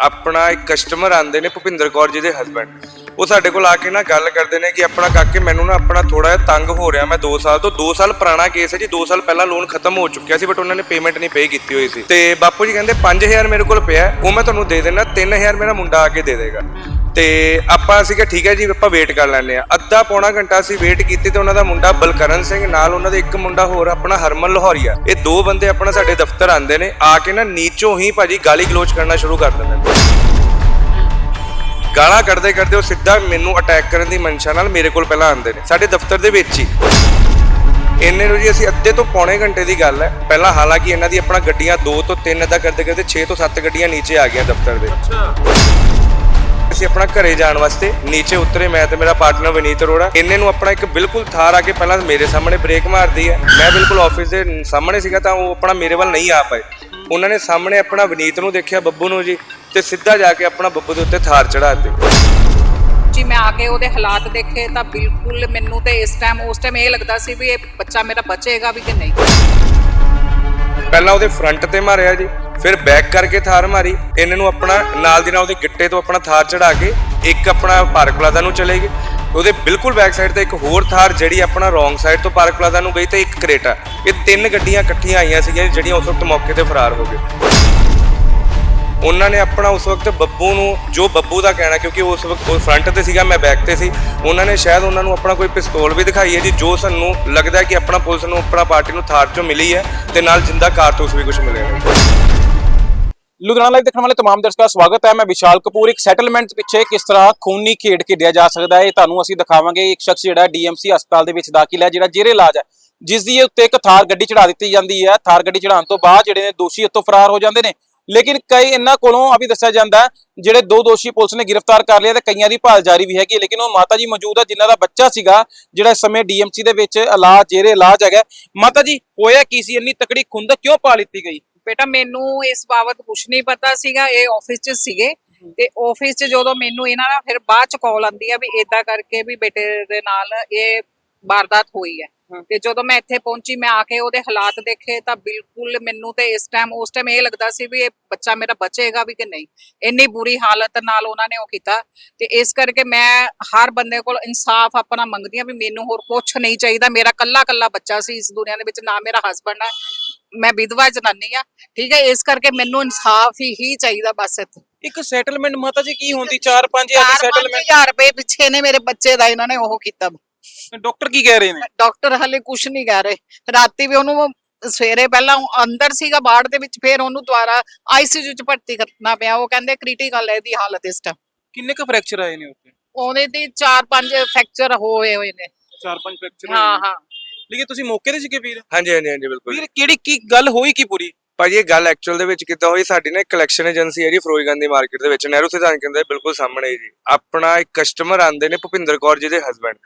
ਆਪਣਾ ਇੱਕ ਕਸਟਮਰ ਆਂਦੇ ਨੇ ਭੁਪਿੰਦਰ ਕੌਰ ਜੀ ਦੇ ਹਸਬੰਡ ਉਹ ਸਾਡੇ ਕੋਲ ਆ ਕੇ ਨਾ ਗੱਲ ਕਰਦੇ ਨੇ ਕਿ ਆਪਣਾ ਕਾਕੇ, ਮੈਨੂੰ ਨਾ ਆਪਣਾ ਥੋੜਾ ਜਿਹਾ ਤੰਗ ਹੋ ਰਿਹਾ ਮੈਂ 2 ਸਾਲ ਤੋਂ। 2 ਸਾਲ ਪੁਰਾਣਾ ਕੇਸ ਹੈ ਜੀ 2 ਸਾਲ ਪਹਿਲਾਂ ਲੋਨ ਖਤਮ ਹੋ ਚੁੱਕਿਆ ਸੀ ਬਟ ਉਹਨਾਂ ਨੇ ਪੇਮੈਂਟ ਨਹੀਂ ਪੇ ਕੀਤੀ ਹੋਈ ਸੀ। ਤੇ ਬਾਪੂ ਜੀ ਕਹਿੰਦੇ 5000 ਮੇਰੇ ਕੋਲ ਪਿਆ ਉਹ ਮੈਂ ਤੁਹਾਨੂੰ ਦੇ ਦੇਣਾ 3000 ਮੇਰਾ ਮੁੰਡਾ ਆ ਕੇ ਦੇ ਦੇਗਾ। ਤੇ ਆਪਾਂ ਅਸੀਂ ਕਿਹਾ, ਠੀਕ ਹੈ ਜੀ, ਆਪਾਂ ਵੇਟ ਕਰ ਲੈਂਦੇ ਆ ਅੱਧਾ ਪੌਣਾ ਘੰਟਾ ਅਸੀਂ ਵੇਟ ਕੀਤੀ ਤੇ ਉਹਨਾਂ ਦਾ ਮੁੰਡਾ ਬਲਕਰਨ ਸਿੰਘ, ਨਾਲ ਉਹਨਾਂ ਦੇ ਇੱਕ ਮੁੰਡਾ ਹੋਰ, ਆਪਣਾ ਹਰਮਨ ਲਾਹੌਰੀਆ। ਇਹ ਦੋ ਬੰਦੇ ਆਪਣਾ ਸਾਡੇ ਦਫ਼ਤਰ ਆਂਦੇ ਨੇ, ਆ ਕੇ ਨਾ ਨੀਚੋਂ ਹੀ ਭਾਜੀ ਗਾਲੀ ਗਲੋਚ ਕਰਨਾ ਸ਼ੁਰੂ ਕਰ ਦਿੰਦੇ ਨੇ। ਗਾਲਾਂ ਕੱਢਦੇ ਕੱਢਦੇ ਉਹ ਸਿੱਧਾ ਮੈਨੂੰ ਅਟੈਕ ਕਰਨ ਦੀ ਮਨਸ਼ਾ ਨਾਲ ਮੇਰੇ ਕੋਲ ਪਹਿਲਾਂ ਆਂਦੇ ਨੇ ਸਾਡੇ ਦਫ਼ਤਰ ਦੇ ਵਿੱਚ ਹੀ। ਇੰਨੇ ਨੂੰ ਜੀ ਅਸੀਂ ਅੱਧੇ ਤੋਂ ਪੌਣੇ ਘੰਟੇ ਦੀ ਗੱਲ ਹੈ। ਪਹਿਲਾਂ ਹਾਲਾਂਕਿ ਇਹਨਾਂ ਦੀ ਆਪਣਾ ਗੱਡੀਆਂ 2 ਤੋਂ 3 ਦਾ ਕਰਦੇ ਕਰਦੇ 6 ਤੋਂ 7 ਗੱਡੀਆਂ ਨੀਚੇ ਆ ਗਈਆਂ ਦਫ਼ਤਰ ਦੇ। ਅਸੀਂ ਆਪਣਾ ਘਰੇ ਜਾਣ ਵਾਸਤੇ ਨੀਚੇ ਉਤਰੇ ਮੈਂ ਤੇ ਮੇਰਾ ਪਾਰਟਨਰ ਵਿਨੀਤ ਅਰੋੜਾ। ਇੰਨੇ ਨੂੰ ਆਪਣਾ ਇੱਕ ਬਿਲਕੁਲ ਥਾਰ ਆ ਕੇ ਪਹਿਲਾਂ ਮੇਰੇ ਸਾਹਮਣੇ ਬ੍ਰੇਕ ਮਾਰਦੀ ਹੈ। ਮੈਂ ਬਿਲਕੁਲ ਆਫਿਸ ਦੇ ਸਾਹਮਣੇ ਸੀਗਾ ਤਾਂ ਉਹ ਆਪਣਾ ਮੇਰੇ ਵੱਲ ਨਹੀਂ ਆ ਪਏ। ਉਹਨਾਂ ਨੇ ਸਾਹਮਣੇ ਆਪਣਾ ਵਿਨੀਤ ਨੂੰ ਦੇਖਿਆ ਬੱਬੂ ਨੂੰ ਜੀ। ਤੇ ਸਿੱਧਾ ਜਾ ਕੇ ਆਪਣਾ ਬੱਬੂ ਦੇ ਉੱਤੇ ਥਾਰ ਚੜਾ ਦਿੱਤੀ। ਜੀ ਮੈਂ ਆ ਕੇ ਉਹਦੇ ਹਾਲਾਤ ਦੇਖੇ ਤਾਂ ਬਿਲਕੁਲ ਮੈਨੂੰ ਤੇ ਇਸ ਟਾਈਮ ਉਸ ਟਾਈਮ ਇਹ ਲੱਗਦਾ ਸੀ ਵੀ ਇਹ ਬੱਚਾ ਮੇਰਾ ਬਚੇਗਾ ਵੀ ਕਿ ਨਹੀਂ। ਪਹਿਲਾਂ ਉਹਦੇ ਫਰੰਟ ਤੇ ਮਾਰਿਆ ਜੀ ਫਿਰ ਬੈਕ ਕਰਕੇ ਥਾਰ ਮਾਰੀ। ਇਹਨਾਂ ਨੂੰ ਆਪਣਾ ਨਾਲ ਦੀ ਨਾਲ ਉਹਦੇ ਗਿੱਟੇ ਤੋਂ ਆਪਣਾ ਥਾਰ ਚੜਾ ਕੇ ਇੱਕ ਆਪਣਾ ਪਾਰਕ ਪਲਾਜ਼ਾ ਨੂੰ ਚਲੇ ਗਏ। ਉਹਦੇ ਬਿਲਕੁਲ ਬੈਕ ਸਾਈਡ ਤੇ ਇੱਕ ਹੋਰ ਥਾਰ ਜਿਹੜੀ ਆਪਣਾ ਰੋਂਗ ਸਾਈਡ ਤੋਂ ਪਾਰਕ ਪਲਾਜ਼ਾ ਨੂੰ ਗਈ ਤੇ ਇੱਕ ਕਰੇਟਾ। ਇਹ ਤਿੰਨ ਗੱਡੀਆਂ ਇਕੱਠੀਆਂ ਆਈਆਂ ਸੀਗੀਆਂ ਜਿਹੜੀਆਂ ਉਸ ਵਕਤ ਮੌਕੇ ਤੇ ਫਰਾਰ ਹੋ ਗਏ। ਉਹਨਾਂ ਨੇ ਆਪਣਾ ਉਸ ਵਕਤ ਬੱਬੂ ਨੂੰ ਜੋ ਬੱਬੂ ਦਾ ਕਹਿਣਾ ਕਿਉਂਕਿ ਉਸ ਵਕਤ ਉਹ ਫਰੰਟ ਤੇ ਸੀਗਾ ਮੈਂ ਬੈਕ ਤੇ ਸੀ ਉਹਨਾਂ ਨੇ ਸ਼ਾਇਦ ਉਹਨਾਂ ਨੂੰ ਆਪਣਾ ਕੋਈ ਪਿਸਤੌਲ ਵੀ ਦਿਖਾਈ ਹੈ ਜੀ ਜੋ ਸਾਨੂੰ ਲੱਗਦਾ ਹੈ ਕਿ ਆਪਣਾ ਪੁਲਿਸ ਨੂੰ ਆਪਣਾ ਪਾਰਟੀ ਨੂੰ ਥਾਰ ਚੋਂ ਮਿਲੀ ਹੈ ਤੇ ਨਾਲ ਜਿੰਦਾ ਕਾਰਤੂਸ ਵੀ ਕੁਝ ਮਿਲੇ ਨੇ ਲੁਧਿਆਣਾ ਲਾਈਵ ਦੇਖਣ ਵਾਲੇ तमाम ਦਰਸ਼ਕਾਂ ਦਾ ਸਵਾਗਤ ਹੈ ਮੈਂ ਵਿਸ਼ਾਲ ਕਪੂਰ ਇੱਕ ਸੈਟਲਮੈਂਟ ਪਿੱਛੇ ਕਿਸ ਤਰ੍ਹਾਂ ਖੂਨੀ ਖੇਡ ਖੇਡਿਆ ਜਾ ਸਕਦਾ ਹੈ ਇਹ ਤੁਹਾਨੂੰ ਅਸੀਂ ਦਿਖਾਵਾਂਗੇ ਇੱਕ ਸ਼ਖਸ ਜਿਹੜਾ ਡੀਐਮਸੀ ਹਸਪਤਾਲ ਦੇ ਵਿੱਚ ਦਾਖਲ ਹੈ ਜਿਹੜਾ ਜੇਰੇ ਇਲਾਜ ਹੈ ਜਿਸ ਦੀ ਉੱਤੇ ਇੱਕ ਥਾਰ ਗੱਡੀ ਚੜਾ ਦਿੱਤੀ ਜਾਂਦੀ ਹੈ ਥਾਰ ਗੱਡੀ ਚੜਾਉਣ ਤੋਂ ਬਾਅਦ ਜਿਹੜੇ ਨੇ ਦੋਸ਼ੀ ਇੱਥੋਂ ਫਰਾਰ ਹੋ ਜਾਂਦੇ ਨੇ ਲੇਕਿਨ ਕਈ ਇਹਨਾਂ ਕੋਲੋਂ ਅਭੀ ਦੱਸਿਆ ਜਾਂਦਾ ਜਿਹੜੇ ਦੋ ਦੋਸ਼ੀ ਪੁਲਿਸ ਨੇ ਗ੍ਰਿਫਤਾਰ ਕਰ ਲਿਆ ਤੇ ਕਈਆਂ ਦੀ ਭਾਲ ਜਾਰੀ ਵੀ ਹੈਗੀ ਲੇਕਿਨ ਉਹ ਮਾਤਾ ਜੀ ਮੌਜੂਦ ਹੈ, ਜਿਨ੍ਹਾਂ ਦਾ ਬੱਚਾ ਸੀਗਾ, ਜਿਹੜਾ ਇਸ ਸਮੇਂ ਡੀਐਮਸੀ ਦੇ ਵਿੱਚ ਇਲਾਜ, ਜੇਰੇ ਇਲਾਜ ਹੈਗਾ ਮਾਤਾ ਜੀ ਹੋਇਆ ਕੀ ਸੀ? ਇੰਨੀ ਤਕੜੀ ਖੁੰਦ ਕਿਉਂ ਪਾ ਲਿੱਤੀ ਗਈ? ਬੇਟਾ, ਮੈਨੂੰ ਇਸ ਬਾਬਤ ਕੁਝ ਨਹੀਂ ਪਤਾ ਸੀਗਾ। ਇਹ ਆਫਿਸ 'ਚ ਸੀਗੇ ਤੇ ਆਫਿਸ 'ਚ ਜਦੋਂ ਮੈਨੂੰ ਇਹਨਾਂ ਦਾ ਫਿਰ ਬਾਅਦ 'ਚ ਕਾਲ ਆਂਦੀ ਆ ਵੀ ਇਦਾਂ ਕਰਕੇ ਵੀ ਬੇਟੇ ਦੇ ਨਾਲ ਇਹ ਵਾਰਦਾਤ ਹੋਈ ਹੈ। ਤੇ ਜਦੋਂ ਮੈਂ ਇੱਥੇ ਪਹੁੰਚੀ ਮੈਂ ਆ ਕੇ ਉਹਦੇ ਹਾਲਾਤ ਦੇਖੇ ਤਾਂ ਬਿਲਕੁਲ ਮੈਨੂੰ ਤੇ ਇਸ ਟਾਈਮ ਉਸ ਟਾਈਮ ਇਹ ਲੱਗਦਾ ਸੀ ਵੀ ਇਹ ਬੱਚਾ ਮੇਰਾ ਬਚੇਗਾ ਵੀ ਕਿ ਨਹੀਂ। ਇੰਨੀ ਬੁਰੀ ਹਾਲਤ ਨਾਲ ਉਹਨਾਂ ਨੇ ਉਹ ਕੀਤਾ। ਤੇ ਇਸ ਕਰਕੇ ਮੈਂ ਹਰ ਬੰਦੇ ਕੋਲ ਇਨਸਾਫ ਆਪਣਾ ਮੰਗਦੀ ਆ ਵੀ ਮੈਨੂੰ ਹੋਰ ਕੁਝ ਨਹੀਂ ਚਾਹੀਦਾ। ਮੇਰਾ ਕੱਲਾ ਕੱਲਾ ਬੱਚਾ ਸੀ ਇਸ ਦੁਨੀਆ ਦੇ ਵਿੱਚ ਨਾ ਮੇਰਾ ਹਸਬੰਡ ਹੈ। ਮੈਂ ਵਿਧਵਾ ਜਨਾਨੀ ਆ ਠੀਕ ਹੈ ਇਸ ਕਰਕੇ ਮੈਨੂੰ ਇਨਸਾਫ ਹੀ ਹੀ ਚਾਹੀਦਾ ਬਸ ਇੱਥੇ। ਇੱਕ ਸੈਟਲਮੈਂਟ ਮਾਤਾ ਜੀ ਕੀ ਹੁੰਦੀ? 4-5000 ਦੀ ਸੈਟਲਮੈਂਟ 4000 ਰੁਪਏ ਪਿੱਛੇ ਨੇ ਮੇਰੇ ਬੱਚੇ ਦਾ ਇਹਨਾਂ ਨੇ ਉਹ ਕੀਤਾ। ਡਾਕਟਰ ਕੀ ਕਹਿ ਰਹੇ ਨੇ? ਡਾਕਟਰ ਹਲੇ ਕੁਝ ਨਹੀਂ ਕਹਿ ਰਹੇ। ਰਾਤੀ ਵੀ ਉਹਨੂੰ ਸਵੇਰੇ ਪਹਿਲਾਂ ਅੰਦਰ ਸੀਗਾ ਬਾੜ ਦੇ ਵਿੱਚ ਫਿਰ ਉਹਨੂੰ ਦੁਬਾਰਾ ਆਈਸੀਯੂ ਚ ਭਰਤੀ ਕਰਨਾ ਪਿਆ। ਉਹ ਕਹਿੰਦੇ ਕ੍ਰਿਟੀਕਲ ਹੈ ਇਹਦੀ ਹਾਲਤ ਇਸ ਟਾਈਮ ਕਿੰਨੇ ਕੁ ਫ੍ਰੈਕਚਰ ਆਏ ਨੇ ਉੱਥੇ? ਉਹਦੇ ਤੇ 4-5 ਫ੍ਰੈਕਚਰ ਹੋਏ ਹੋਏ ਨੇ। 4-5 ਫ੍ਰੈਕਚਰ ਹਾਂ ਹਾਂ। ਲੇਕਿਨ ਤੁਸੀਂ ਮੌਕੇ ਤੇ ਸੀਗੇ ਵੀਰ? ਹਾਂਜੀ ਹਾਂਜੀ ਹਾਂਜੀ ਬਿਲਕੁਲ। ਵੀਰ ਕਿਹੜੀ ਕੀ ਗੱਲ ਹੋਈ ਕੀ ਪੂਰੀ? ਭਾਜੀ ਇਹ ਗੱਲ ਐਕਚੁਅਲ ਦੇ ਵਿੱਚ ਕਿੱਦਾਂ ਹੋਈ, ਸਾਡੀ ਨਾ ਕਲੈਕਸ਼ਨ ਏਜੰਸੀ ਹੈ ਜੀ ਫਿਰੋਜ਼ਗੰਜ ਦੀ ਮਾਰਕੀਟ ਦੇ ਵਿੱਚ, ਨਹਿਰੂ ਸਿਧਾਨ ਕੇਂਦਰ ਦੇ ਬਿਲਕੁਲ ਸਾਹਮਣੇ ਜੀ। ਆਪਣਾ ਇੱਕ ਕਸਟਮਰ ਆਂਦੇ ਨੇ ਭੁਪਿੰਦਰ ਕੌਰ ਜੀ ਦੇ ਹਸਬੰਡ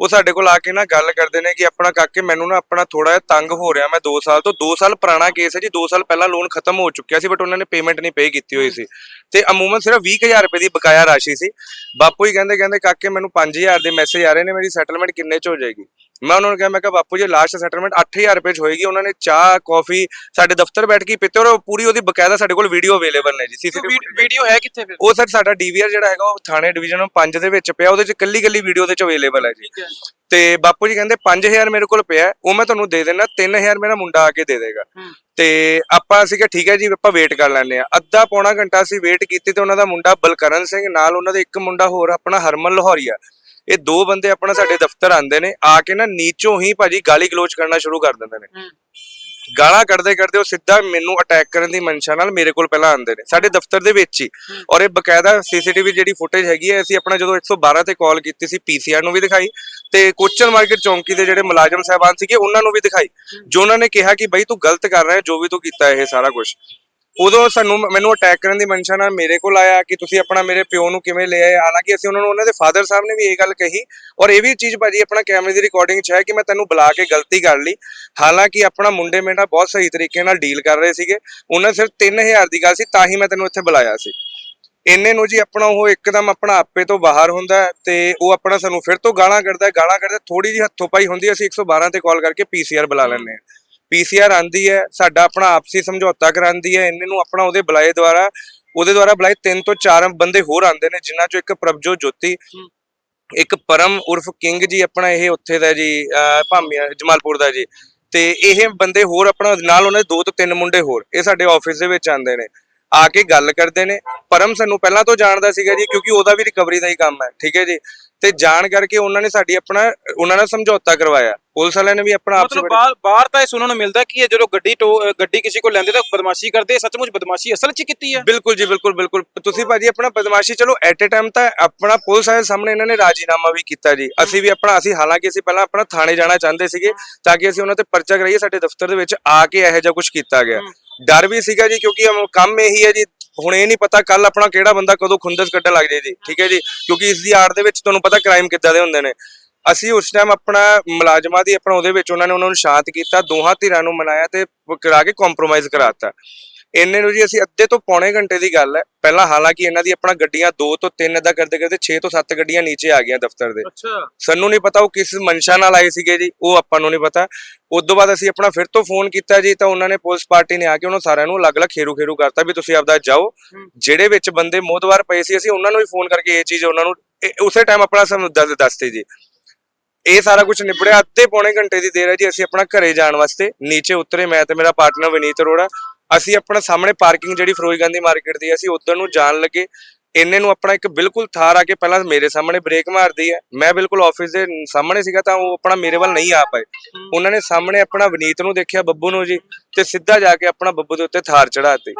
ਉਹ ਸਾਡੇ ਕੋਲ ਆ ਕੇ ਨਾ ਗੱਲ ਕਰਦੇ ਨੇ ਕਿ ਆਪਣਾ ਕਾਕੇ, ਮੈਨੂੰ ਨਾ ਆਪਣਾ ਥੋੜਾ ਜਿਹਾ ਤੰਗ ਹੋ ਰਿਹਾ, ਮੈਂ 2 ਸਾਲ ਤੋਂ 2 ਸਾਲ ਪੁਰਾਣਾ ਕੇਸ ਹੈ ਜੀ 2 ਸਾਲ ਪਹਿਲਾਂ ਲੋਨ ਖਤਮ ਹੋ ਚੁੱਕਿਆ ਸੀ ਬਟ ਉਹਨਾਂ ਨੇ ਪੇਮੈਂਟ ਨਹੀਂ ਪੇ ਕੀਤੀ ਹੋਈ ਸੀ। ਤੇ ਅਮੂਮਨ ਸਿਰਫ 20000 ਰੁਪਏ ਦੀ ਬਕਾਇਆ ਰਾਸ਼ੀ ਸੀ। ਬਾਪੂ ਹੀ ਕਹਿੰਦੇ ਕਹਿੰਦੇ, ਕਾਕੇ, ਮੈਨੂੰ 5000 ਦੇ ਮੈਸੇਜ ਆ ਰਹੇ ਨੇ, ਮੇਰੀ ਸੈਟਲਮੈਂਟ ਕਿੰਨੇ ਚ ਹੋ ਜਾਏਗੀ? ਮੈਂ ਉਹਨਾਂ ਨੂੰ ਕਿਹਾ ਮੈਂ ਕਿਹਾ ਬਾਪੂ ਜੀ ਲਾਸਟ ਸੈਟਲਮੈਂਟ 8000 ਰੁਪਏ ਚ ਹੋਏਗੀ। ਉਹਨਾਂ ਨੇ ਚਾਹ ਕਾਫੀ ਸਾਡੇ ਦਫ਼ਤਰ ਬੈਠ ਕੇ ਪੀਤੇ ਔਰ ਪੂਰੀ ਉਹਦੀ ਬਕਾਇਦਾ ਸਾਡੇ ਕੋਲ ਵੀਡੀਓ ਅਵੇਲੇਬਲ ਨੇ ਜੀ ਸੀਸੀਟੀਵੀ ਵੀਡੀਓ ਹੈ ਕਿੱਥੇ ਫਿਰ? ਉਹ ਸਰ ਸਾਡਾ ਡੀਵੀਆਰ ਜਿਹੜਾ ਹੈਗਾ ਉਹ ਥਾਣੇ ਡਿਵੀਜ਼ਨ 5 ਦੇ ਵਿੱਚ ਪਿਆ ਉਹਦੇ ਚ ਕੱਲੀ ਕੱਲੀ ਵੀਡੀਓ ਦੇ ਚ ਅਵੇਲੇਬਲ ਹੈ ਜੀ। ਤੇ ਬਾਪੂ ਜੀ ਕਹਿੰਦੇ 5000 ਮੇਰੇ ਕੋਲ ਪਿਆ ਉਹ ਮੈਂ ਤੁਹਾਨੂੰ ਦੇ ਦੇਣਾ 3000 ਮੇਰਾ ਮੁੰਡਾ ਆ ਕੇ ਦੇ ਦੇਗਾ। ਤੇ ਆਪਾਂ ਅਸੀਂ ਕਿਹਾ ਠੀਕ ਹੈ ਜੀ ਆਪਾਂ ਵੇਟ ਕਰ ਲੈਂਦੇ ਆ ਅੱਧਾ ਪੌਣਾ ਘੰਟਾ ਅਸੀਂ ਵੇਟ ਕੀਤੀ ਤੇ ਉਹਨਾਂ ਦਾ ਮੁੰਡਾ ਬਲਕਰਨ ਸਿੰਘ ਨਾਲ ਉਹਨਾਂ ਦੇ ਇੱਕ ਮੁੰਡਾ ਹੋਰ ਆਪਣਾ ਹਰਮਨ ਲਾਹੌਰੀਆ। ਇਹ ਦੋ ਬੰਦੇ ਆਪਣਾ ਸਾਡੇ ਦਫ਼ਤਰ ਆਂਦੇ ਨੇ ਆ ਕੇ ਨਾ ਨੀਚੋਂ ਹੀ ਭਾਜੀ ਗਾਲੀ ਗਲੋਚ ਕਰਨਾ ਸ਼ੁਰੂ ਕਰ ਦਿੰਦੇ ਨੇ। ਗਾਲਾਂ ਕੱਢਦੇ ਕੱਢਦੇ ਉਹ ਸਿੱਧਾ ਮੈਨੂੰ ਅਟੈਕ ਕਰਨ ਦੀ ਮਨਸ਼ਾ ਨਾਲ ਮੇਰੇ ਕੋਲ ਪਹਿਲਾਂ ਆਂਦੇ ਨੇ ਸਾਡੇ ਦਫ਼ਤਰ ਦੇ ਵਿੱਚ ਹੀ। ਔਰ ਇਹ ਬਕਾਇਦਾ ਸੀਸੀਟੀਵੀ ਜਿਹੜੀ ਫੁਟੇਜ ਹੈਗੀ ਹੈ ਅਸੀਂ ਆਪਣਾ ਜਦੋਂ 112 ਤੇ ਕਾਲ ਕੀਤੀ ਸੀ ਪੀਸੀਆਰ ਨੂੰ ਵੀ ਦਿਖਾਈ ਤੇ ਕੋਚਨ ਮਾਰਕੀਟ ਚੌਂਕੀ ਦੇ ਜਿਹੜੇ ਮੁਲਾਜ਼ਮ ਸਾਹਿਬਾਨ ਸੀਗੇ ਉਹਨਾਂ ਨੂੰ ਵੀ ਦਿਖਾਈ। ਜੋ ਉਹਨਾਂ ਨੇ ਕਿਹਾ ਕਿ ਬਈ ਤੂੰ ਗਲਤ ਕਰ ਰਿਹਾ ਹੈ ਜੋ ਵੀ ਤੂੰ ਕੀਤਾ ਇਹ ਸਾਰਾ ਕੁਝ ਉਦੋਂ ਸਾਨੂੰ ਮੈਨੂੰ ਅਟੈਕ ਕਰਨ ਦੀ ਮਨਸ਼ਾ ਨਾਲ ਮੇਰੇ ਕੋਲ ਆਇਆ ਕਿ ਤੁਸੀਂ ਆਪਣਾ ਮੇਰੇ ਪਿਓ ਨੂੰ ਕਿਵੇਂ ਲੈ ਆਏ। ਹਾਲਾਂਕਿ ਅਸੀਂ ਉਹਨਾਂ ਨੂੰ ਉਹਨਾਂ ਦੇ ਫਾਦਰ ਸਾਹਿਬ ਨੇ ਵੀ ਇਹ ਗੱਲ ਕਹੀ। ਔਰ ਇਹ ਵੀ ਚੀਜ਼ ਭਾਜੀ ਆਪਣਾ ਕੈਮਰੇ ਦੀ ਰਿਕਾਰਡਿੰਗ 'ਚ ਹੈ ਕਿ ਮੈਂ ਤੈਨੂੰ ਬੁਲਾ ਕੇ ਗਲਤੀ ਕਰ ਲਈ। ਹਾਲਾਂਕਿ ਆਪਣਾ ਮੁੰਡੇ ਮੇਰੇ ਨਾਲ ਬਹੁਤ ਸਹੀ ਤਰੀਕੇ ਨਾਲ ਡੀਲ ਕਰ ਰਹੇ ਸੀਗੇ। ਉਹਨਾਂ ਸਿਰਫ 3000 ਦੀ ਗੱਲ ਸੀ ਤਾਂ ਹੀ ਮੈਂ ਤੈਨੂੰ ਇੱਥੇ ਬੁਲਾਇਆ ਸੀ। ਇੰਨੇ ਨੂੰ ਜੀ ਆਪਣਾ ਉਹ ਇੱਕਦਮ ਆਪਣਾ ਆਪੇ ਤੋਂ ਬਾਹਰ ਹੁੰਦਾ ਤੇ ਉਹ ਆਪਣਾ ਸਾਨੂੰ ਫਿਰ ਤੋਂ ਗਾਲਾਂ ਕੱਢਦਾ ਗਾਲਾਂ ਕੱਢਦਾ ਥੋੜੀ ਜਿਹੀ ਹੱਥੋਂ ਪਾਈ ਹੁੰਦੀ ਹੈ, ਅਸੀਂ 112 ਤੇ ਕਾਲ ਕਰਕੇ ਪੀਸੀਆਰ ਬੁਲਾ ਲੈਂਦੇ ਹਾਂ। ਪੀਸੀਆਰ ਆਂਦੀ ਹੈ ਸਾਡਾ ਆਪਣਾ ਆਪਸੀ ਸਮਝੌਤਾ ਕਰਾਂਦੀ ਹੈ ਇਹਨਾਂ ਨੂੰ ਆਪਣਾ ਉਹਦੇ ਬੁਲਾਏ ਦੁਆਰਾ ਉਹਦੇ ਦੁਆਰਾ ਬੁਲਾਏ ਤਿੰਨ ਤੋਂ ਚਾਰ ਬੰਦੇ ਹੋਰ ਆਉਂਦੇ ਨੇ ਜਿਨ੍ਹਾਂ ਚੋਂ ਇੱਕ ਪ੍ਰਭਜੋਤ ਜੋਤੀ। ਇੱਕ ਪਰਮ ਉਰਫ ਕਿੰਗ ਜੀ ਆਪਣਾ ਇਹ ਉੱਥੇ ਦਾ ਜੀ ਭਾਮੀਆਂ ਜਮਾਲਪੁਰ ਦਾ ਜੀ। ਤੇ ਇਹ ਬੰਦੇ ਹੋਰ ਆਪਣਾ ਨਾਲ ਉਹਨਾਂ ਦੇ ਦੋ ਤੋਂ ਤਿੰਨ ਮੁੰਡੇ ਹੋਰ ਇਹ ਸਾਡੇ ਆਫਿਸ ਦੇ ਵਿੱਚ ਆਉਂਦੇ ਨੇ। ਆ ਕੇ ਗੱਲ ਕਰਦੇ ਨੇ। ਪਰਮ ਸਾਨੂੰ ਪਹਿਲਾਂ ਤੋਂ ਜਾਣਦਾ ਸੀਗਾ ਜੀ ਕਿਉਂਕਿ ਉਹਦਾ ਵੀ ਰਿਕਵਰੀ ਦਾ ਹੀ ਕੰਮ ਹੈ ਠੀਕ ਹੈ ਜੀ। ਤੇ ਜਾਣ ਕਰਕੇ ਉਹਨਾਂ ਨੇ ਸਾਡੀ ਆਪਣਾ ਉਹਨਾਂ ਨਾਲ ਸਮਝੌਤਾ ਕਰਵਾਇਆ। ਪੁਲਿਸ ਵਾਲਿਆਂ ਨੇ ਵੀ ਆਪਣਾ ਆਪਸ ਮਤਲਬ ਵਿੱਚ ਬਾਹਰ ਬਾਹਰ ਤਾਂ ਇਹ ਸੁਣਨ ਨੂੰ ਮਿਲਦਾ ਕਿ ਇਹ ਜਦੋਂ ਗੱਡੀ ਟੋ- ਗੱਡੀ ਕਿਸੇ ਕੋਲ ਲੈਂਦੇ ਤਾਂ ਬਦਮਾਸ਼ੀ ਕਰਦੇ ਸੱਚਮੁੱਚ ਬਦਮਾਸ਼ੀ ਅਸਲ 'ਚ ਕੀਤੀ ਹੈ। ਬਿਲਕੁਲ ਜੀ ਬਿਲਕੁਲ ਬਿਲਕੁਲ। ਤੁਸੀਂ ਭਾਜੀ ਆਪਣਾ ਬਦਮਾਸ਼ੀ ਚਲੋ ਐਟ ਅ ਟਾਈਮ ਤਾਂ ਆਪਣਾ ਪੁਲਿਸ ਵਾਲੇ ਸਾਹਮਣੇ ਇਹਨਾਂ ਨੇ ਰਾਜੀਨਾਮਾ ਵੀ ਕੀਤਾ ਜੀ। ਅਸੀਂ ਵੀ ਆਪਣਾ ਅਸੀਂ ਹਾਲਾਂਕਿ ਅਸੀਂ ਪਹਿਲਾਂ ਆਪਣਾ ਥਾਣੇ ਜਾਣਾ ਚਾਹੁੰਦੇ ਸੀਗੇ ਤਾਂ ਕਿ ਅਸੀਂ ਉਹਨਾਂ ਤੇ ਪਰਚਾ ਕਰਾਈਏ ਸਾਡੇ ਦਫ਼ਤਰ ਦੇ ਵਿੱਚ ਆ ਕੇ ਇਹੋ ਜਿਹਾ ਕੁਝ ਕੀਤਾ ਗਿਆ। ਡਰ ਵੀ ਸੀਗਾ ਜੀ ਕਿਉਂਕਿ ਕੰਮ ਇਹੀ ਹੈ ਜੀ ਹੁਣ ਇਹ ਨਹੀਂ ਪਤਾ ਕੱਲ ਆਪਣਾ ਕਿਹੜਾ ਬੰਦਾ ਕਦੋਂ ਖੁੰਦਸ ਕੱਢਣ ਲੱਗ ਜਾਏ ਜੀ, ਠੀਕ ਹੈ ਜੀ? ਕਿਉਂਕਿ ਇਸ ਦੀ ਆੜ ਦੇ ਵਿੱਚ ਤੁਹਾਨੂੰ ਪਤਾ ਕ੍ਰਾਈਮ ਕਿੱਦਾਂ ਦੇ ਹੁੰਦੇ ਨੇ। ਅਸੀਂ ਉਸ ਟਾਈਮ ਆਪਣਾ ਮੁਲਾਜ਼ਮਾਂ ਦੀ, ਆਪਣਾ ਉਹਦੇ ਵਿੱਚ ਉਹਨਾਂ ਨੇ ਉਹਨਾਂ ਨੂੰ ਸ਼ਾਂਤ ਕੀਤਾ, ਦੋਹਾਂ ਧਿਰਾਂ ਨੂੰ ਮਨਾਇਆ ਤੇ ਕਰਾ ਕੇ ਕੰਪਰੋਮਾਈਜ਼ ਕਰਾਤਾ ਇੰਨੇ ਨੂੰ ਜੀ ਅਸੀਂ ਅੱਧੇ ਤੋਂ ਪੌਣੇ ਘੰਟੇ ਦੀ ਗੱਲ ਹੈ। ਪਹਿਲਾਂ ਹਾਲਾਂਕਿ ਇਹਨਾਂ ਦੀ ਆਪਣਾ ਗੱਡੀਆਂ 2 ਤੋਂ 3 ਦਾ ਕਰਦੇ ਕਰਦੇ 6 ਤੋਂ 7 ਗੱਡੀਆਂ ਨੀਚੇ ਆ ਗਈਆਂ ਦਫ਼ਤਰ ਦੇ। ਅੱਛਾ। ਸਾਨੂੰ ਨਹੀਂ ਪਤਾ ਉਹ ਕਿਸ ਮਨਸ਼ਾ ਨਾਲ ਆਏ ਸੀਗੇ ਜੀ ਉਹ ਆਪਾਂ ਨੂੰ ਨਹੀਂ ਪਤਾ। ਉਸ ਤੋਂ ਬਾਅਦ ਅਸੀਂ ਆਪਣਾ ਫਿਰ ਤੋਂ ਫੋਨ ਕੀਤਾ ਜੀ ਤਾਂ ਉਹਨਾਂ ਨੇ ਪੁਲਿਸ ਪਾਰਟੀ ਨੇ ਆ ਕੇ ਉਹਨਾਂ ਸਾਰਿਆਂ ਨੂੰ ਅਲੱਗ-ਅਲੱਗ ਖੇਰੂ ਖੇਰੂ ਕਰਤਾ ਵੀ ਤੁਸੀਂ ਆਪਦਾ ਜਾਓ। ਹੂੰ। ਜਿਹੜੇ ਵਿੱਚ ਬੰਦੇ ਮੋਦਵਾਰ ਪਏ ਸੀ ਅਸੀਂ ਉਹਨਾਂ ਨੂੰ ਵੀ ਫੋਨ ਕਰਕੇ ਇਹ ਚੀਜ਼ ਉਹਨਾਂ ਨੂੰ ਉਸੇ ਟਾਈਮ ਆਪਣਾ ਸਾਨੂੰ ਦੱਸ ਦੱਸਤੀ ਜੀ। ਇਹ ਸਾਰਾ ਕੁਝ ਨਿਬੜਿਆ ਅੱਧੇ ਪੌਣੇ ਘੰਟੇ ਦੀ ਦੇਰ ਹੈ ਜੀ ਅਸੀਂ ਆਪਣਾ ਘਰੇ ਜਾਣ ਵਾਸਤੇ। ਨੀਚੇ ਉਤਰੇ ਮੈਂ ਤੇ ਮੇਰਾ ਪਾਰਟਨਰ ਵਿਨੀਤ ਅਰੋੜਾ। ਅਸੀਂ ਆਪਣਾ ਸਾਹਮਣੇ ਪਾਰਕਿੰਗ ਜਿਹੜੀ ਫਰੋਜ਼ ਗਾਂਧੀ ਮਾਰਕੀਟ ਦੀ ਅਸੀਂ ਉਧਰ ਨੂੰ ਜਾਣ ਲੱਗੇ। ਇੰਨੇ ਨੂੰ ਆਪਣਾ ਇੱਕ ਬਿਲਕੁਲ ਥਾਰ ਆ ਕੇ ਪਹਿਲਾਂ ਮੇਰੇ ਸਾਹਮਣੇ ਬ੍ਰੇਕ ਮਾਰਦੀ ਹੈ। ਮੈਂ ਬਿਲਕੁਲ ਆਫਿਸ ਦੇ ਸਾਹਮਣੇ ਸੀਗਾ ਤਾਂ ਉਹ ਆਪਣਾ ਮੇਰੇ ਵੱਲ ਨਹੀਂ ਆ ਪਾਏ। ਉਹਨਾਂ ਨੇ ਸਾਹਮਣੇ ਆਪਣਾ ਵਨੀਤ ਨੂੰ ਦੇਖਿਆ, ਬੱਬੂ ਨੂੰ ਜੀ, ਤੇ ਸਿੱਧਾ ਜਾ ਕੇ ਆਪਣਾ ਬੱਬੂ ਦੇ ਉੱਤੇ ਥਾਰ ਚੜਾਤੀ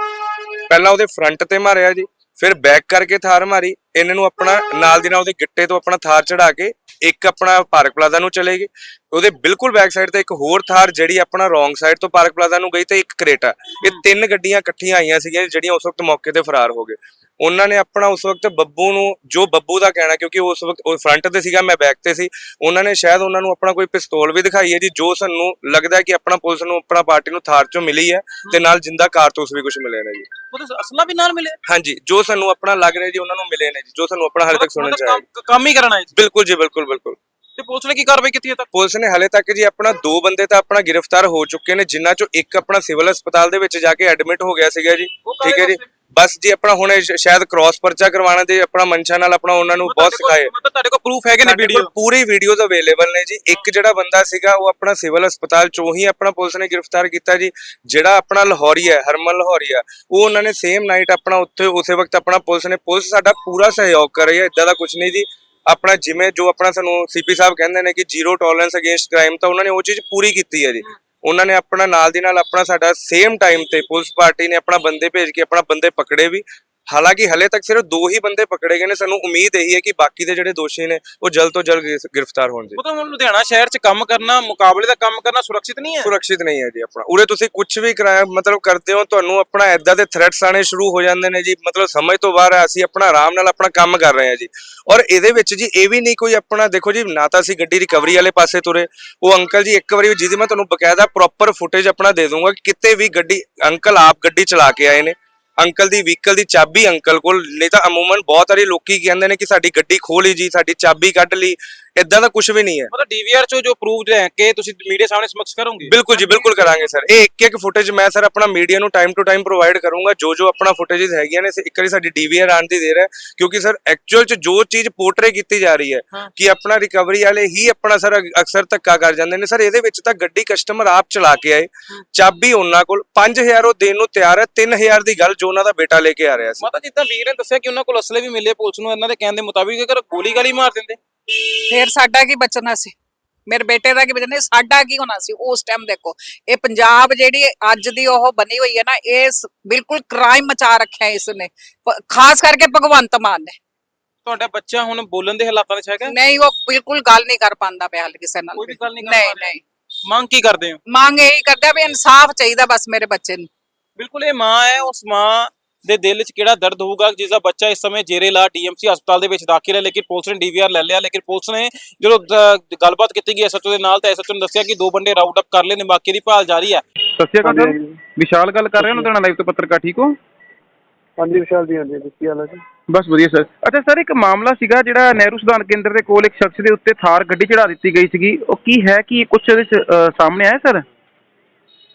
ਪਹਿਲਾਂ ਉਹਦੇ ਫਰੰਟ ਤੇ ਮਾਰਿਆ ਜੀ, ਫਿਰ ਬੈਕ ਕਰਕੇ ਥਾਰ ਮਾਰੀ। ਇਹਨਾਂ ਨੂੰ ਆਪਣਾ ਨਾਲ ਦੀ ਨਾਲ ਉਹਦੇ ਗਿੱਟੇ ਤੋਂ ਆਪਣਾ ਥਾਰ ਚੜਾ ਕੇ ਇੱਕ ਆਪਣਾ ਪਾਰਕ ਪਲਾਜ਼ਾ ਨੂੰ ਚਲੇ ਗਏ। ਉਹਦੇ ਬਿਲਕੁਲ ਬੈਕ ਸਾਈਡ ਤੇ ਇੱਕ ਹੋਰ ਥਾਰ ਜਿਹੜੀ ਆਪਣਾ ਰੋਂਗ ਸਾਈਡ ਤੋਂ ਪਾਰਕ ਪਲਾਜ਼ਾ ਨੂੰ ਗਈ ਤੇ ਇੱਕ ਕਰੇਟਾ। ਇਹ ਤਿੰਨ ਗੱਡੀਆਂ ਇਕੱਠੀਆਂ ਆਈਆਂ ਸੀਗੀਆਂ ਜਿਹੜੀਆਂ ਉਸ ਵਕਤ ਮੌਕੇ ਤੇ ਫਰਾਰ ਹੋ ਗਏ। ਉਹਨਾਂ ਨੇ ਆਪਣਾ ਉਸ ਵਕਤ ਬੱਬੂ ਨੂੰ ਜੋ ਬੱਬੂ ਦਾ ਕਹਿਣਾ ਕਿਉਂਕਿ ਉਸ ਵਕਤ ਉਹ ਫਰੰਟ ਤੇ ਸੀਗਾ ਮੈਂ ਬੈਕ ਤੇ ਸੀ ਉਹਨਾਂ ਨੇ ਸ਼ਾਇਦ ਉਹਨਾਂ ਨੂੰ ਆਪਣਾ ਕੋਈ ਪਿਸਤੌਲ ਵੀ ਦਿਖਾਈ ਹੈ ਜੀ ਜੋ ਸਾਨੂੰ ਲੱਗਦਾ ਹੈ ਕਿ ਆਪਣਾ ਪੁਲਿਸ ਨੂੰ ਆਪਣਾ ਪਾਰਟੀ ਨੂੰ ਥਾਰ ਚੋਂ ਮਿਲੀ ਹੈ ਤੇ ਨਾਲ ਜਿੰਦਾ ਕਾਰਤੂਸ ਵੀ ਕੁਝ ਮਿਲੇ ਨੇ ਜੀ। ਉਹ ਤਾਂ ਅਸਲਾ ਵੀ ਨਾਲ ਮਿਲੇ? ਹਾਂਜੀ ਜੋ ਸਾਨੂੰ ਆਪਣਾ ਲੱਗ ਰਿਹਾ ਜੀ ਉਹਨਾਂ ਨੂੰ ਮਿਲੇ ਨੇ ਜੀ ਜੋ ਸਾਨੂੰ ਆਪਣਾ ਹਾਲੇ ਤੱਕ ਸੁਣਨ ਚ ਆਇਆ ਕੰਮ- ਹੀ ਕਰਨਾ ਹੈ ਜੀ। ਬਿਲਕੁਲ ਜੀ ਬਿਲਕੁਲ ਬਿਲਕੁਲ। ਤੇ ਪੁਲਿਸ ਨੇ ਕੀ ਕਾਰਵਾਈ ਕੀਤੀ ਹੈ ਤੱਕ? ਪੁਲਿਸ ਨੇ ਹਲੇ ਤੱਕ ਜੀ ਆਪਣਾ ਦੋ ਬੰਦੇ ਤਾਂ ਆਪਣਾ ਗ੍ਰਿਫਤਾਰ ਹੋ ਚੁੱਕੇ ਨੇ ਜਿਨ੍ਹਾਂ ਚੋਂ ਇੱਕ ਆਪਣਾ ਸਿਵਲ ਹਸਪਤਾਲ ਦੇ ਵਿੱਚ ਜਾ ਕੇ ਐਡਮਿਟ ਹੋ ਗਿਆ ਸੀਗਾ ਜੀ। ਠੀਕ ਹੈ ਜੀ? ਬਸ ਜੀ ਆਪਣਾ ਹੁਣ ਸ਼ਾਇਦ ਕ੍ਰਾਸ ਪਰਚਾ ਕਰਵਾਉਣ ਦੇ ਆਪਣਾ ਮਨਸ਼ਾ ਨਾਲ ਆਪਣਾ ਉਹਨਾਂ ਨੂੰ ਬਹੁਤ ਸਿਖਾਏ। ਮਤਲਬ ਤੁਹਾਡੇ ਕੋਲ ਪ੍ਰੂਫ ਹੈਗੇ ਨੇ ਵੀਡੀਓ ਪੂਰੀ ਵੀਡੀਓਜ਼ ਅਵੇਲੇਬਲ ਨੇ ਜੀ। ਇੱਕ ਜਿਹੜਾ ਬੰਦਾ ਸੀਗਾ ਉਹ ਆਪਣਾ ਸਿਵਲ ਹਸਪਤਾਲ ਚੋਂ ਹੀ ਆਪਣਾ ਪੁਲਿਸ ਨੇ ਗ੍ਰਿਫਤਾਰ ਕੀਤਾ ਜੀ। ਜਿਹੜਾ ਆਪਣਾ ਲਾਹੌਰੀ ਹੈ ਹਰਮਨ ਲਾਹੌਰੀ ਆ ਉਹ ਉਹਨਾਂ ਨੇ ਸੇਮ ਨਾਈਟ ਆਪਣਾ ਉੱਥੇ ਉਸੇ ਵਕਤ ਆਪਣਾ ਪੁਲਿਸ ਨੇ ਪੁਲਿਸ ਸਾਡਾ ਪੂਰਾ ਸਹਿਯੋਗ ਕਰ ਰਹੀ ਹੈ ਇਦਾਂ ਦਾ ਕੁਝ ਨਹੀਂ ਜੀ। ਆਪਣਾ ਜਿਵੇਂ ਜੋ ਆਪਣਾ ਸਾਨੂੰ ਸੀਪੀ ਸਾਹਿਬ ਕਹਿੰਦੇ ਨੇ ਕਿ ਜ਼ੀਰੋ ਟੋਲਰੈਂਸ ਅਗੇਂਸਟ ਕ੍ਰਾਈਮ ਤਾਂ ਉਹਨਾਂ ਨੇ ਉਹ ਚੀਜ਼ ਪੂਰੀ ਕੀਤੀ ਹੈ ਜੀ। ਉਹਨਾਂ ਨੇ ਆਪਣਾ ਨਾਲ ਦੀ ਨਾਲ ਆਪਣਾ ਸਾਡਾ ਸੇਮ ਟਾਈਮ ਤੇ ਪੁਲਿਸ ਪਾਰਟੀ ਨੇ ਆਪਣਾ ਬੰਦੇ ਭੇਜ ਕੇ ਆਪਣਾ ਬੰਦੇ ਪਕੜੇ ਵੀ ਹਾਲਾਂਕਿ ਹਲੇ ਤੱਕ ਸਿਰਫ ਦੋ ਹੀ ਬੰਦੇ ਪਕੜੇ ਗਏ ਨੇ ਸਾਨੂੰ ਉਮੀਦ ਇਹੀ ਹੈ ਕਿ ਬਾਕੀ ਦੇ ਜਿਹੜੇ ਦੋਸ਼ੀ ਨੇ ਉਹ ਜਲਦ ਤੋਂ ਜਲਦ ਗ੍ਰਿਫ- ਗ੍ਰਿਫਤਾਰ ਹੋਣ ਜੀ। ਮਤਲਬ ਹੁਣ ਲੁਧਿਆਣਾ ਸ਼ਹਿਰ 'ਚ ਕੰਮ ਕਰਨਾ ਮੁਕਾਬਲੇ ਦਾ ਕੰਮ ਕਰਨਾ ਸੁਰੱਖਿਅਤ ਨਹੀਂ ਹੈ? ਸੁਰੱਖਿਅਤ ਨਹੀਂ ਹੈ ਜੀ ਆਪਣਾ। ਉਰੇ ਤੁਸੀਂ ਕੁਝ ਵੀ ਕਰਾਇਆ ਮਤਲਬ ਕਰਦੇ ਹੋ ਤੁਹਾਨੂੰ ਆਪਣਾ ਐਦਾਂ ਦੇ ਥ੍ਰੈਟਸ ਆਣੇ ਸ਼ੁਰੂ ਹੋ ਜਾਂਦੇ ਨੇ ਜੀ ਮਤਲਬ ਸਮਝ ਤੋਂ ਬਾਹਰ ਹੈ ਅਸੀਂ ਆਪਣਾ ਆਰਾਮ ਨਾਲ ਆਪਣਾ ਕੰਮ ਕਰ ਰਹੇ ਹਾਂ ਜੀ। ਔਰ ਇਹਦੇ ਵਿੱਚ ਜੀ ਇਹ ਵੀ ਨਹੀਂ ਕੋਈ ਆਪਣਾ ਦੇਖੋ ਜੀ ਨਾ ਤਾਂ ਅਸੀਂ ਗੱਡੀ ਰਿਕਵਰੀ ਵਾਲੇ ਪਾਸੇ ਤੁਰੇ। ਉਹ ਅੰਕਲ ਜੀ ਇੱਕ ਵਾਰੀ ਜਿਹਦੀ ਮੈਂ ਤੁਹਾਨੂੰ ਬਕਾਇਦਾ ਪ੍ਰੋਪਰ ਫੁਟੇਜ ਆਪਣਾ ਦੇ ਦੂੰਗਾ ਕਿ ਕਿਤੇ ਵੀ ਗੱਡੀ ਅੰਕਲ ਆਪ ਗੱਡੀ ਚਲਾ ਕੇ ਆਏ ਨੇ। ਅੰਕਲ ਦੀ ਵਹੀਕਲ ਦੀ ਚਾਬੀ ਅੰਕਲ ਕੋਲ, ਨਹੀਂ ਤਾਂ ਅਮੂਮਨ ਬਹੁਤ ਸਾਰੇ ਲੋਕੀ ਕਹਿੰਦੇ ਨੇ ਕਿ ਸਾਡੀ ਗੱਡੀ ਖੋਲੀ ਜੀ, ਸਾਡੀ ਚਾਬੀ ਕੱਢ ਲਈ। ਇਦਾਂ ਦਾ ਕੁਝ ਵੀ ਨਹੀਂ ਹੈ। ਮਤਲਬ ਡੀਵੀਆਰ 'ਚੋਂ ਜੋ ਪ੍ਰੂਫ ਲੈ ਕੇ ਤੁਸੀਂ ਮੀਡੀਆ ਸਾਹਮਣੇ ਸਮਕਸ਼ ਕਰੋਗੇ? ਬਿਲਕੁਲ ਜੀ ਬਿਲਕੁਲ ਕਰਾਂਗੇ ਸਰ। ਇਹ ਇੱਕ ਇੱਕ ਫੁਟੇਜ ਮੈਂ ਸਰ ਆਪਣਾ ਮੀਡੀਆ ਨੂੰ ਟਾਈਮ ਟੂ ਟਾਈਮ ਪ੍ਰੋਵਾਈਡ ਕਰੂੰਗਾ। ਜੋ ਜੋ ਆਪਣਾ ਫੁਟੇजेस ਹੈਗੀਆਂ ਨੇ ਇੱਕ ਵਾਰੀ ਸਾਡੀ ਡੀਵੀਆਰ ਆਣ ਦੀ ਦੇਰ ਹੈ। ਕਿਉਂਕਿ ਸਰ ਐਕਚੁਅਲ ਚ ਜੋ ਚੀਜ਼ ਪੋਰਟਰੇ ਕੀਤੀ ਜਾ ਰਹੀ ਹੈ। ਕਿ ਆਪਣਾ ਰਿਕਵਰੀ ਵਾਲੇ ਹੀ ਆਪਣਾ ਸਰ ਅਕਸਰ ਧੱਕਾ ਕਰ ਜਾਂਦੇ ਨੇ। ਸਰ ਇਹਦੇ ਵਿੱਚ ਤਾਂ ਗੱਡੀ ਕਸਟਮਰ ਆਪ ਚਲਾ ਕੇ ਆਏ। ਚਾਬੀ ਉਹਨਾਂ ਕੋਲ 5000 ਉਹ ਦੇਣ ਨੂੰ ਤਿਆਰ ਹੈ। 3000 ਦੀ ਗੱਲ ਜੋ ਉਹਨਾਂ ਦਾ ਬੇਟਾ ਲੈ ਕੇ ਆ ਰਿਹਾ ਸੀ। ਮਾਤਾ ਜਿੱਦਾਂ ਵੀਰ ਨੇ ਦੱਸਿਆ ਕਿ ਉਹਨਾਂ ਕੋਲ ਅਸਲੇ ਵੀ ਮਿਲੇ ਪੁਲਿਸ ਨੂੰ ਇਹਨਾਂ ਦੇ ਕਹਿਣ ਦੇ ਮੁਤਾਬਿਕ ਅਗਰ ਗੋਲੀ ਗਾਲੀ ਮਾਰ ਦਿੰਦੇ। ਫੇਰ ਸਾਡਾ ਕੀ ਬਚਣਾ ਸੀ? ਮੇਰੇ ਬੇਟੇ ਦਾ ਕੀ ਬਚਣਾ ਸੀ? ਸਾਡਾ ਕੀ ਹੋਣਾ ਸੀ ਉਸ ਟਾਈਮ ਦੇਖੋ ਇਹ ਪੰਜਾਬ ਜਿਹੜੀ ਅੱਜ ਦੀ ਉਹ ਬਣੀ ਹੋਈ ਹੈ ਨਾ ਇਹ ਬਿਲਕੁਲ ਕ੍ਰਾਈਮ ਮਚਾ ਰੱਖਿਆ ਇਸ ਨੇ ਖਾਸ ਕਰਕੇ ਭਗਵੰਤ ਮਾਨ ਨੇ। ਤੁਹਾਡਾ ਬੱਚਾ ਹੁਣ ਬੋਲਣ ਦੇ ਹਾਲਾਤਾਂ ਵਿੱਚ ਹੈਗਾ? ਨਹੀਂ ਉਹ ਬਿਲਕੁਲ ਗੱਲ ਨਹੀਂ ਕਰ ਪਾਉਂਦਾ ਪਿਆ ਹਾਲੇ ਕਿਸੇ ਨਾਲ ਕੋਈ ਵੀ ਗੱਲ ਨਹੀਂ ਕਰ। ਨਹੀਂ ਮੰਗ ਕੀ ਕਰਦੇ ਹੋ? ਮੰਗ ਇਹੀ ਕਰਦਾ ਵੀ ਇਨਸਾਫ ਚਾਹੀਦਾ ਬਸ ਮੇਰੇ ਬੱਚੇ ਨੂੰ। ਬਿਲਕੁਲ ਇਹ ਮਾਂ ਹੈ ਉਸ ਮਾਂ ਦੇ ਦਿਲ 'ਚ ਕਿਹੜਾ ਦਰਦ ਹੋਊਗਾ ਜਿਸ ਦਾ ਬੱਚਾ ਇਸ ਸਮੇਂ ਜੇਰੇ ਲਾ ਡੀਐਮਸੀ ਹਸਪਤਾਲ ਦੇ ਵਿੱਚ ਦਾਖਲ ਹੈ ਲੇਕਿਨ ਪੁਲਿਸ ਨੇ ਡੀਵੀਆਰ ਲੈ ਲਿਆ ਲੇਕਿਨ ਪੁਲਿਸ ਨੇ ਜਦੋਂ ਦ- ਗੱਲਬਾਤ ਕੀਤੀ ਗਈ ਐਸਐਚਓ ਦੇ ਨਾਲ ਤਾਂ ਐਸਐਚਓ ਨੇ ਦੱਸਿਆ ਕਿ ਦੋ ਬੰਦੇ ਰਾਊਂਡ ਅਪ ਕਰ ਲਏ ਨੇ ਬਾਕੀ ਦੀ ਭਾਲ ਜਾਰੀ ਹੈ। ਸਤਿ ਸ਼੍ਰੀ ਅਕਾਲ ਸਰ ਵਿਸ਼ਾਲ ਗੱਲ ਕਰ ਰਹੇ ਹੋ ਲੁਧਿਆਣਾ ਲਾਈਵ ਤੋਂ ਪੱਤਰਕਾਰ ਠੀਕ ਹੋ? ਹਾਂਜੀ ਵਿਸ਼ਾਲ ਜੀ ਹਾਂਜੀ ਕੀ ਹਾਲ ਹੈ ਜੀ? ਬਸ ਵਧੀਆ ਸਰ। ਅੱਛਾ ਸਰ ਇੱਕ ਮਾਮਲਾ ਸੀਗਾ ਜਿਹੜਾ ਨਹਿਰੂ ਸੁਧਾਰ ਕੇਂਦਰ ਦੇ ਕੋਲ ਇੱਕ ਸ਼ਖਸ ਦੇ ਉੱਤੇ ਥਾਰ ਗੱਡੀ ਚੜਾ ਦਿੱਤੀ ਗਈ ਸੀਗੀ। ਉਹ ਕੀ ਹੈ ਕਿ ਕੁਝ ਇਹਦੇ 'ਚ, ਅ, ਸਾਹਮਣੇ ਆਇਆ ਸਰ?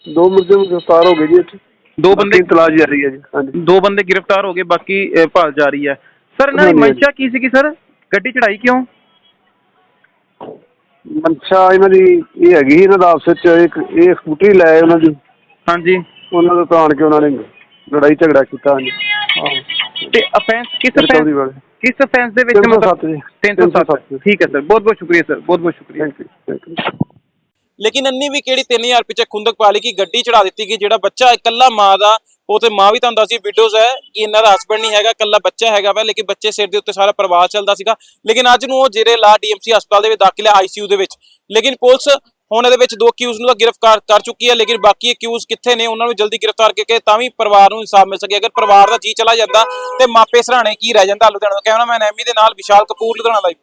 ਦੋ ਮੁਲਜ਼ਮ ਗ੍ਰਿਫਤਾਰ ਹੋ ਗਏ ਜੀ ਇੱਥੇ। ਦੋ ਬੰਦੇ ਤਲਾਸ਼ ਜਾਰੀ ਹੈ ਜੀ ਹਾਂਜੀ। ਦੋ ਬੰਦੇ ਗ੍ਰਿਫਤਾਰ ਹੋ ਗਏ ਬਾਕੀ ਅਹ, ਭਾਲ ਜਾਰੀ ਹੈ। ਸਰ ਇਹਨਾਂ ਦੀ ਹਾਂਜੀ, ਹਾਂਜੀ। ਮਨਸ਼ਾ ਕੀ ਸੀਗੀ ਸਰ? ਗੱਡੀ ਚੜਾਈ ਕਿਉਂ? ਮਨਸ਼ਾ ਇਹਨਾਂ ਦੀ ਇਹ ਹੈਗੀ ਸੀ ਇਹਨਾਂ ਦਾ ਆਪਸ ਵਿੱਚ ਇੱਕ ਇਹ ਸਕੂਟਰੀ ਲੈ ਆਏ ਉਹਨਾਂ ਦੀ। ਹਾਂਜੀ। ਉਹਨਾਂ ਤੋਂ ਤਾਣ ਕੇ ਉਹਨਾਂ ਨੇ ਲੜਾਈ ਝਗੜਾ ਕੀਤਾ ਹਾਂਜੀ। ਤੇ ਅਫੈਂਸ ਕਿਸ ਫਿਰ ਚੌਧਰੀ offense- ਵਾਲੇ। ਕਿਸ ਅਫੈਂਸ ਦੇ ਵਿੱਚ 307 ਜੀ। 307 ਠੀਕ ਹੈ ਸਰ। ਬਹੁਤ ਬਹੁਤ ਸ਼ੁਕਰੀਆ ਸਰ। ਬਹੁਤ ਬਹੁਤ ਸ਼ੁਕਰੀਆ। ਥੈਂਕ ਯੂ ਥੈਂਕ ਯੂ ਲੇਕਿਨ ਅੰਨੀ ਵੀ ਕਿਹੜੀ 3000 ਪਿੱਛੇ ਖੁੰਦਕ ਪਾ ਲਈ ਕਿ ਗੱਡੀ ਚੜਾ ਦਿੱਤੀ ਗਈ ਜਿਹੜਾ ਬੱਚਾ ਇਕੱਲਾ ਮਾਂ ਦਾ, ਉਹ ਤੇ ਮਾਂ ਵੀ ਤੁਹਾਨੂੰ ਦੱਸਦੀ ਵੀਡੀਓਜ਼ ਹੈ, ਕਿ ਇਹਨਾਂ ਦਾ ਹਸਬੰਡ ਨਹੀਂ ਹੈਗਾ, ਇਕੱਲਾ ਬੱਚਾ ਹੈਗਾ ਵਾ, ਲੇਕਿਨ ਬੱਚੇ ਸਿਰ ਦੇ ਉੱਤੇ ਸਾਰਾ ਪਰਿਵਾਰ ਚੱਲਦਾ ਸੀਗਾ। ਲੇਕਿਨ ਅੱਜ ਨੂੰ ਉਹ ਜੇਰੇ ਲਾ ਡੀਐਮਸੀ ਹਸਪਤਾਲ ਦੇ ਵਿੱਚ ਦਾਖਲ ਹੈ ਆਈਸੀਯੂ ਦੇ ਵਿੱਚ। ਲੇਕਿਨ ਪੁਲਿਸ ਹੁਣ ਇਹਦੇ ਵਿੱਚ ਦੋ ਅਕਿਊਜ਼ ਨੂੰ ਤਾਂ ਗ੍ਰਿਫਤਾਰ ਕਰ ਚੁੱਕੀ ਹੈ, ਲੇਕਿਨ ਬਾਕੀ ਅਕਿਊਜ਼ ਕਿੱਥੇ ਨੇ, ਉਹਨਾਂ ਨੂੰ ਜਲਦੀ ਗ੍ਰਿਫਤਾਰ ਕਰਕੇ ਤਾਂ ਵੀ ਪਰਿਵਾਰ ਨੂੰ ਇਨਸਾਫ ਮਿਲ ਸਕੇ। ਅਗਰ ਪਰਿਵਾਰ ਦਾ ਜੀ ਚਲਾ ਜਾਂਦਾ ਤੇ ਮਾਪੇ ਸਰਾਣੇ ਕੀ ਰਹਿ ਜਾਂਦਾ ਲੁਧਿਆਣਾ ਦਾ ਕੈਮਰਾਮੈਨ ਐਮੀ ਦੇ ਨਾਲ ਵਿਸ਼ਾਲ ਕਪੂਰ, ਲੁਧਿਆਣਾ ਲਾਈਵ